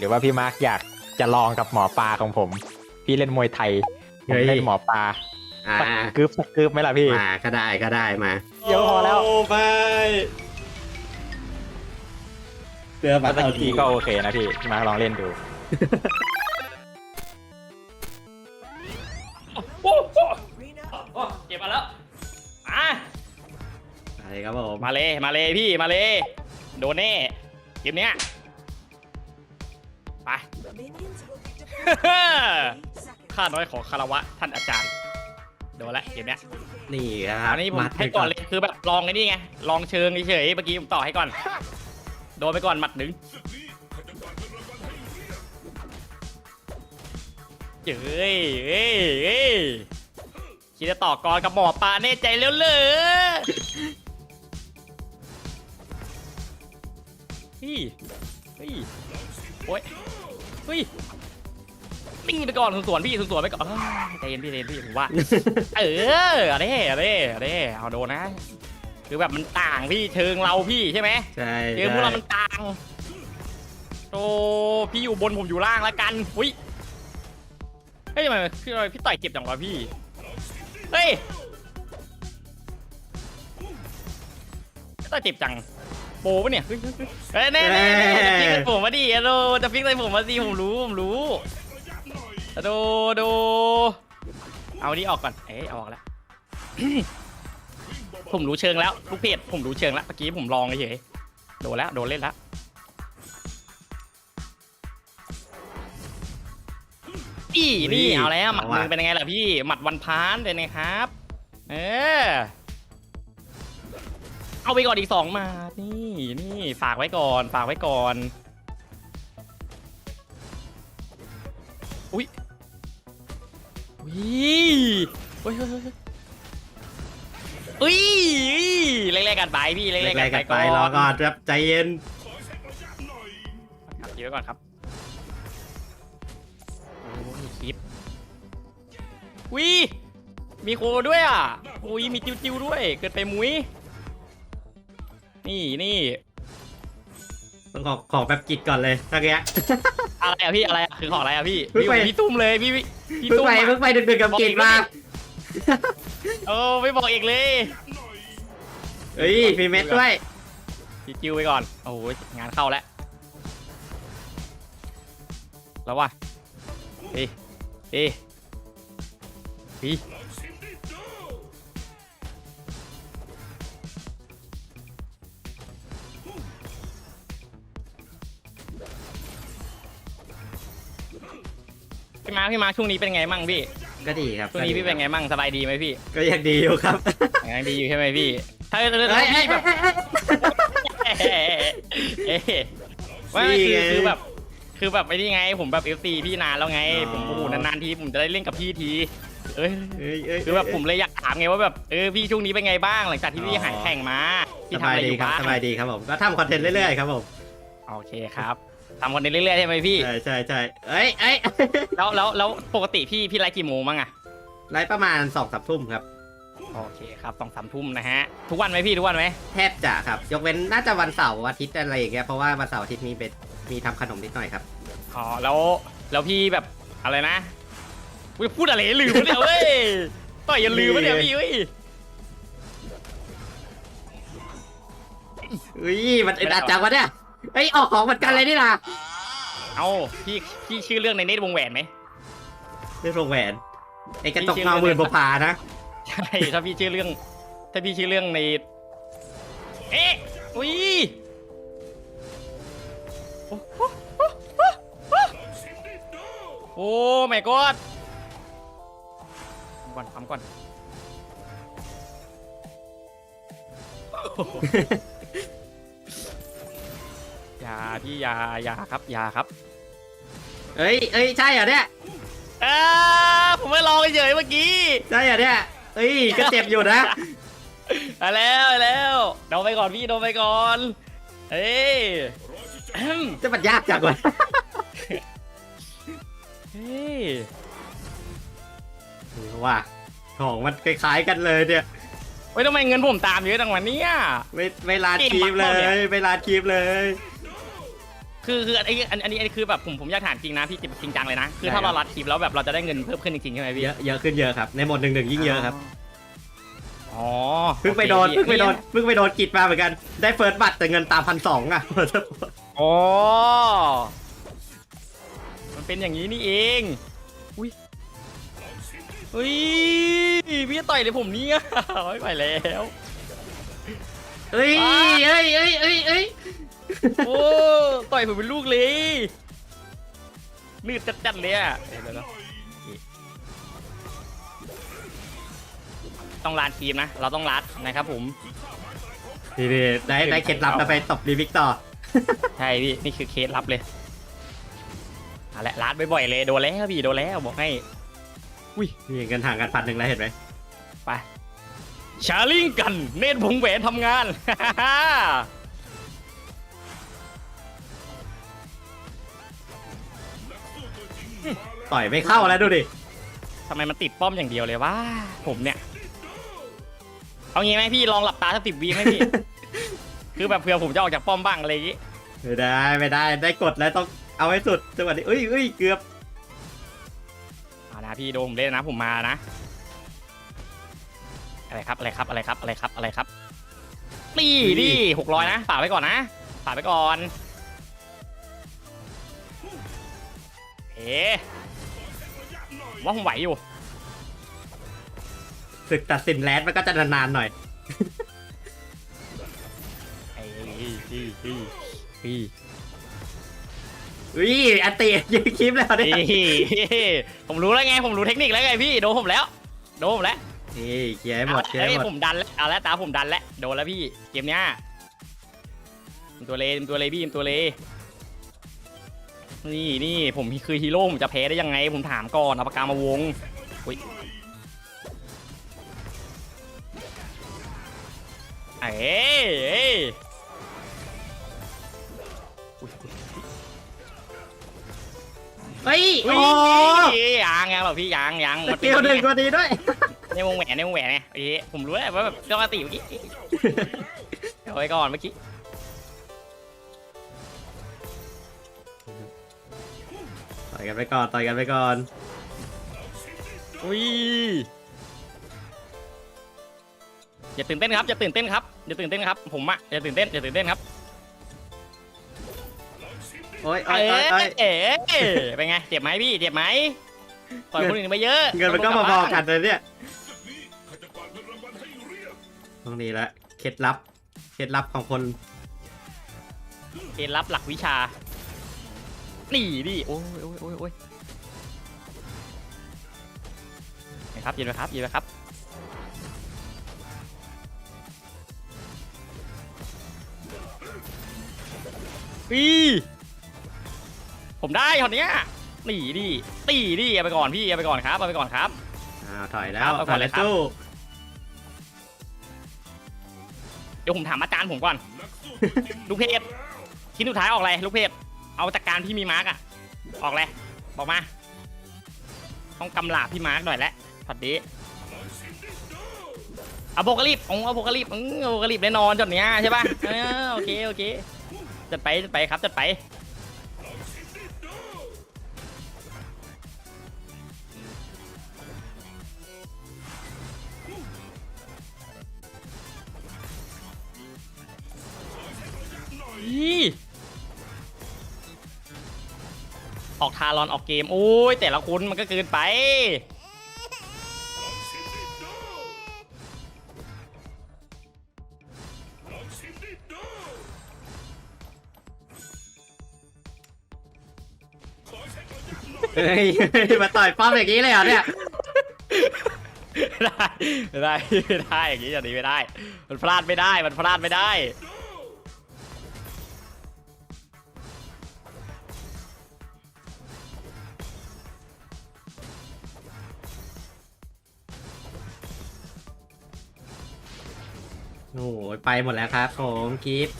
หรือว่าพี่มาร์กอยากจะลองกับหมอปลาของผม พี่เล่นมวยไทยผมเล่นหมอปลาอ่าสักกึบสักกึบไหมล่ะพี่มาก็ได้ก็ได้มาเดี๋ยวพอแล้วโไปเจอบัตรตะเอาทีกี้ก็โอเคนะพี่พี่มาร์กลองเล่นดูโอ้โหโอ้เก็บมาแล้วมาอะไรครับผมมาเลยมาเลยพี่มาเลยโดนแน่เกมเนี้ย ไปข้าน้อยของคารวะท่านอาจารย์โดนละเกมเนี้ยนี่ครับอันนี้ผมดให้ก่อนเลยคือแบบลองไอ้นี่ไงลองเชิงเฉยๆเมื่อกี้ผมต่อให้ก่อน โดนไปก่อนหมัดหนึ่งเจ้ยเอ้ยเอ้ยคิดจะต่อกรกับหมอปลาแน่ใจแล้วเหรอเฮ้ยเฮ้ยโอ้ยเฮ้ยนิ่งไปก่อนสวนๆพี่สวนๆไปก่อนเอ้ยใจเย็นพี่ใจเย็นพี่ผมว่า เออเอาเด้เอาเด้เอาเด้เอาโดนนะ คือแบบมันต่างพี่เชิงเราพี่ใช่ไหมใช่เชิงพวกเราใช่มันต่างโตพี่อยู่บนผมอยู่ล่างแล้วกันอุ้ยเฮ้ยทำไมพี่พี่ต่อยเจ็บจังวะพี่เฮ้ยพี่ต่อยเจ็บจัง โปปะเนี่ยเฮ้ยเฮ้ยแน่แน่แน่จะฟิกใส่ผมมาดิอะโดจะฟิกใส่ผมมาดิผมรู้ผมรู้อะโดโดเอานี่ออกก่อนเอ๊ะเอาออกแล้วผมรู้เชิงแล้วลูกเพจผมรู้เชิงแล้วเมื่อกี้ผมลองเฉยโดนแล้วโดนเล่นแล้วอีนี่เอาแล้วหมัดมือเป็นยังไงล่ะพี่หมัดวันพานเป็นไงครับ เออ เอาไปก่อนอีกสองมา นี่นี่ฝากไว้ก่อน ฝากไว้ก่อน อุ้ยอุ้ยเฮ้ยเฮ้ยเฮ้ยอุ้ยเล่นๆกันไปพี่เล่นๆกันไปกันไปก่อนรอก่อนครับใจเย็นครับคิดไว้ก่อนครับโอ้ยคลิปวิมีโคด้วยอะอุ้ยมีจิ้วจิ้วๆด้วย เกิดไปมุ้ย นี่นี่ต้องขอขอแบบกิดก่อนเลยทักแยะอะไรอะพี่อะไรอะคือของอะไรอะพี่เพิ่งพี่ไปพี่ตุ้มเลยพี่พี่พี่เพิ่งตุ้มไปอะเพิ่งไปดึกๆกับกิดมาเออไม่บอกอีกเลยเฮ้ยมีเม็ดด้วยพี่จิ้วไปก่อนโอ้โหงานเข้าแล้วแล้วว่ะเฮ้ย พี่มาร์คพี่มาร์คช่วงนี้เป็นไงมั่งพี่ก็ดีครับช่วงนี้พี่เป็นไงมั่งสบายดีไหมพี่ก็ยังดีอยู่ครับยังดีอยู่ใช่ไหมพี่ถ้าถ้าเฮ้ถ้ายเฮ้พี่ยแบบเฮ้ยเอ๊ะไม่นี่คือไงคือแบบคือแบบไอ้นี่ไง ผมแบบเอฟซีพี่นานแล้วไงอ๋อผมโอ้โหนานๆทีผมจะได้เล่นกับพี่ทีเอ้ยเฮ้ยเฮ้ยคือแบบผมเลยอยากถามไงว่าแบบเออพี่ช่วงนี้เป็นไงบ้างหลังจากที่พี่อ๋อหายแข่งมาสพี่ทำบาอะยไรอดียู่ครับบ้างสบายดีครับผมก็ทำคอนเทนต์เรื่อยๆครับผมโอเคครับ ทำคอนเทนต์เรื่อยๆใช่ไหมพี่ ใช่ใช่ใช่เอ้ยเอ้ย แล้วแล้วแล้วปกติพี่พี่ไลฟ์กี่โมงมั้งอะไลฟ์ประมาณสองสามทุ่มครับ โอเคครับสองสามทุ่มนะฮะ ทุกวันไหมพี่ทุกวันไหมแทบจะครับ ยกเว้นน่าจะวันเสาร์อาทิตย์อะไรอย่างเงี้ยเพราะว่าวันเสาร์อาทิตย์มีเป็นมีทำขนมนิดหน่อยครับ อ๋อแล้วแล้วพี่แบบอะไรนะอุ๊ยพูดอะไรลืมปะเนี่ยเว้ยต่อยอย่าลืมปะเนี่ยพี่เว้ย อุ้ยมันอึดอัดจังวะเนี่ย เอ้ยออกของเหมือนกันเลยนี่นะเอาพี่พี่ชื่อเรื่องในเนตรวงแหวนไหม เรื่องโรงแหวนไอ้กระจกพี่ชื่อเงาหมื่นบุพานะใช่ถ้าพี่ชื่อเรื่อง ถ้าพี่ชื่อเรื่องใน เอ๊ะอุ้ยโอ้โหโอ้ไม่กอดก่อนทำก่อน อย่าพี่อย่าอย่าครับอย่าครับเอ้ยเอ้ยใช่เหรอเนี่ยอ่าผมไม่ลองเฉยๆเมื่อกี้ใช่เหรอเนี่ยเอ้ยก็เจ็บอยู่นะไปแล้วไปแล้วโดนไปก่อนพี่โดนไปก่อนเฮ้ยอืมจะมันยากจังวะเฮ้ยว่าของมันคล้ายๆกันเลยเนี่ยเฮ้ยทำไมเงินผมตามเยอะจังวะเนี่ยไม่ไม่ลาดเก่งครีมเลมากๆเนี่ยยไม่ลาดครีมเลย คือคือคืออันนี้อันอันนี้อันนี้คือแบบผมผมอยากถามจริงนะพี่จริงจังเลยนะ คือถ้าเรารัดคลิปแล้วแบบเราจะได้เงินเพิ่มขึ้นจริงๆใช่ไหมพี่เยอะเยอะขึ้นเยอะครับ ในโหมดหนึ่งหนึ่งยิ่งเยอะครับอ๋อเพิ่งไปโดนโอเคเพิ่งไปโดนพี่เพิ่งไปโดนกิดมาเหมือนกันได้เฟิร์สบัตรแต่เงินตามพันสองอะอ๋อมันเป็นอย่างนี้นี่เองอุ้ยอุ้ยพี่จะต่อยเลยผมเนี่ยไม่ไหวแล้วเอ้ยเอ้ยเอ้ยเอ้ยเอ้ย โอ้ต่อยผมเป็นลูกเลยนืดจัดๆเลยอะเดี๋ยวๆต้องลานทีมนะ เราต้องรัดนะครับผม นี่นี่ได้ได้เคล็ดลับแล้วไปตบรีวิกต่อ ใช่พี่นี่คือเคสลับเลยเอาละรัดบ่อยๆเลยโดนแล้วพี่โดนแล้วบอกให้นี่เงินห่างกันพันหนึ่งแล้วเห็นไหมไปชาลิงกัน เนตรผงแหวนทำงาน ต่อยไม่เข้าแล้วดูดิทำไมมันติดป้อมอย่างเดียวเลยว่า ผมเนี่ย เอางี้ไหมพี่ลองหลับตาสักสิบวิไหมพี่ คือแบบเผื่อผมจะออกจากป้อมบ้างอะไรอย่างงี้ ไม่ได้ไม่ได้ได้กดแล้วต้องเอาให้สุดจังหวะนี้เอ้ยเอ้ยเกือบเอานะพี่โดนผมเล่นนะผมมานะ อะไรครับอะไรครับอะไรครับอะไรครับอะไรครับนี่ดิหกร้อยนะฝากไว้ก่อนนะฝากไว้ก่อน เอ๊ะผมว่าผมไหวอยู่ศึกตัดสินแลนด์มันก็จะนานๆหน่อยไอ้พี่พี่พี่อุ้ยอันตียิงคลิปแล้วเนี่ยพี่ผมรู้แล้วไง ผมรู้เทคนิคแล้วไงพี่ โดนผมแล้ว โดนผมแล้วนี่เคลียร์ให้หมดเคลียร์เอ้ให้ยหมดผมดันแล้วเอาแล้วตาผมดันแล้ว โดนแล้วพี่ เกมเนี้ยเป็นตัวเลเป็นตัวเลพี่เป็นตัวเล นี่นี่ผมคือฮีโร่ผมจะแพ้ได้ยังไง ผมถามก่อนเอาปากกามาวงอุ้ยเอ้ยเอ้ยเฮ้ยอุ้โอ้ยยังยังหรอกพี่ยังยังสกิลหนึ่งก็ดีด้วยในวงแหวนในวงแหวนไงโอเคผมรู้แล้วว่าแบบปกติเมื่อกี้เอาไว้ก่อนเมื่อกี้ ต่อยกันไปก่อนต่อยกันไปก่อนอุ้ยอย่าตื่นเต้นครับอย่าตื่นเต้นครับอย่าตื่นเต้นครับ ผมอะอย่าตื่นเต้นอย่าตื่นเต้นครับโอ้ยเอโอ้ยโอ้ยโอ้ยเอ๋เป็นไงเจ็บไหมพี่เจ็บไหมต่อยคนอื่นไปเยอะเงินมันก็มาพอๆกันเลยเนี่ยตรงนี้ละเคล็ดลับเคล็ดลับของคนเกณฑ์รับหลักวิชา นี่ดิโอ้ยโอ้ยโอ้ยโอ้ยนะครับยืนไปครับยืนไปครับปีผมได้คนเนี้ยตีดิตีดิเอาไปก่อนพี่เอาไปก่อนครับเอาไปก่อนครับ อ้าวถอยแล้ครัวบเอาถก่ออยนเลแล้ยวครับ สู้เดี๋ยวผมถามอาจารย์ผมก่อน ลูกเพจชิ้นสุดท้ายออกอะไรลูกเพจ เอาจากการที่มีมาร์กอะออกเลยบอกมา ต้องกำลาพี่มาร์กหน่อยแหละผัดดีเอะโบกลิปองเอะโบกลิปอืออะโบกลิปแน่นอนจดเนี้ยใช่ป่ะเออโอเคโอเคจัดไปจัดไปครับจัดไปอี ออกทารอนออกเกมโอ้ยแต่ละคนมันก็เกินไป เฮ้ยมาต่อยป้อมอย่างนี้เลยเหรอเนี่ย ไม่ได้ไม่ได้ไม่ได้อย่างนี้อย่างนี้ไม่ได้ มันพลาดไม่ได้มันพลาดไม่ได้ โอ้ยไปหมดแล้วครับผมกิฟต์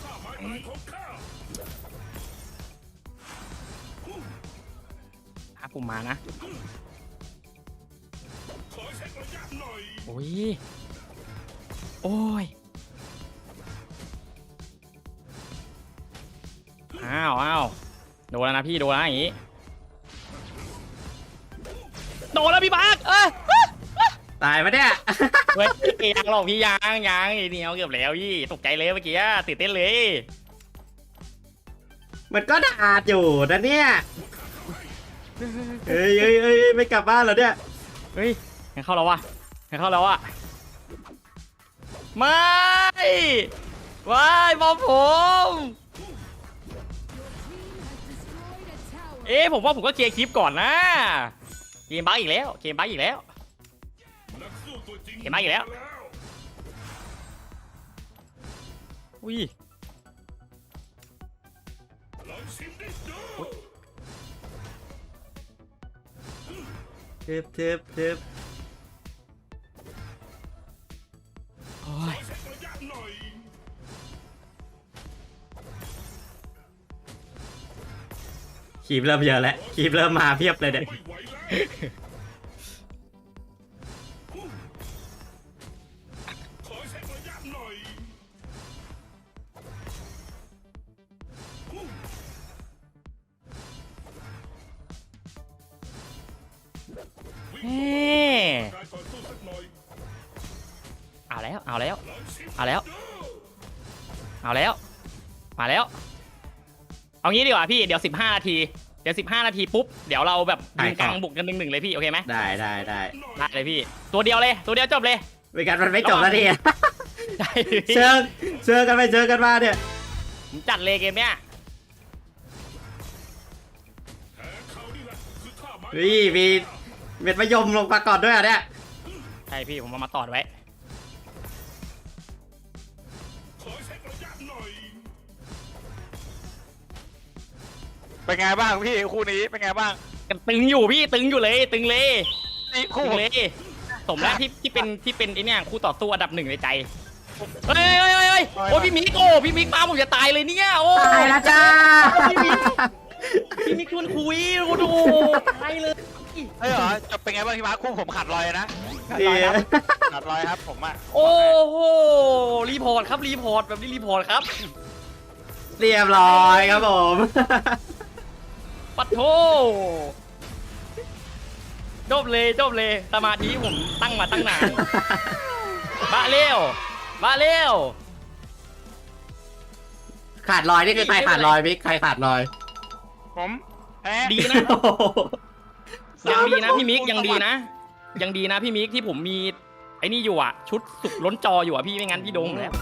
ถ้าผมมานะ โอ้ย โอ้ย อ้าวอ้าวโดนแล้วนะพี่ โดนแล้วอย่างงี้ โดนแล้วพี่มาร์คเอ้ย ตายปะเนี่ยเฮ้ยยังหรอกพี่ยังยังไอ้เดียวเกือบแล้วพี่ตกใจเลยเมื่อกี้อะตื่นเต้นเลย มันก็ด่าอยู่นะเนี่ยเฮ้ยเฮ้ยเฮ้ยไม่กลับบ้านเหรอเนี่ยเฮ้ยยังเข้าแล้ววะยังเข้าแล้ววะไม่ว้ายบอมผมเอ๊ะผมว่าผมก็เคลียร์คลิปก่อนนะเกมบั๊กอีกแล้วเกมบั๊กอีกแล้ว เกมบั๊กอีกแล้ว อุ้ยทึบทึบทึบโอ้ยคีบเริ่มเยอะแล้วคีบเริ่มมาเพียบเลยเนี่ย เฮ้เอาแล้ว เอาแล้ว เอาแล้ว เอาแล้ว มาแล้ว เอางี้ดีกว่าพี่เดี๋ยว15นาที เดี๋ยว15นาทีปุ๊บ เดี๋ยวเราแบบยิงกลางบุกกันหนึ่งหนึ่งเลยพี่โอเคไหมได้ได้ได้ได้เลยพี่ ตัวเดียวเลย ตัวเดียวจบเลยไม่กันมันไม่จบแล้วนี่ได้เชิญเชิญกันไปเชิญกันมาเนี่ยผมจัดเลยเกมเนี้ยเฮ้ยมี เม็ดมะยมลงมาก่อนด้วยเหรอะเนี่ยใช่พี่ผมเอามาตอดไว้ เป็นไงบ้างพี่คู่นี้เป็นไงบ้างกันตึงอยู่พี่ตึงอยู่เลย ตึงเลยนี่ตึคู่งผมเลยสมแล้วที่ที่เป็นที่เป็นไอเนี่ยคู่ต่อสู้อันดับหนึ่งในใจเฮ้ยเฮ้ยเฮ้ยเฮ้ยโอ้ยพี่มิกโอ้พี่มิกมาผมจะตายเลยเนี่ยโอ้ตายแล้วจ้าพี่มิกพี่มิกชวนคุยโอ้โหตายเลย เฮ้ยเหรอจบเป็นไงบ้างพี่มาร์คคู่ผมขาดลอยนะขาดดีลอยครับขาดลอยครับผมอะโอ้โหรีพอร์ตครับรีพอร์ตแบบนี้รีพอร์ตครับเรียบร้อยครับผมปัดโทจบเลยจบเลยสมาธิผมตั้งมาตั้งนานมาเร็วมาเร็วขาดลอยนี่คือใครขาดลอยมิกใครขาดลอยผมแพ้ดีนะ ยังดีนะพี่มิกยังดีนะ ยังดีนะพี่มิกที่ผมมีไอ้นี่อยู่อะ ชุดสุกล้นจออยู่อะพี่ไม่งั้นพี่โดงแล้ว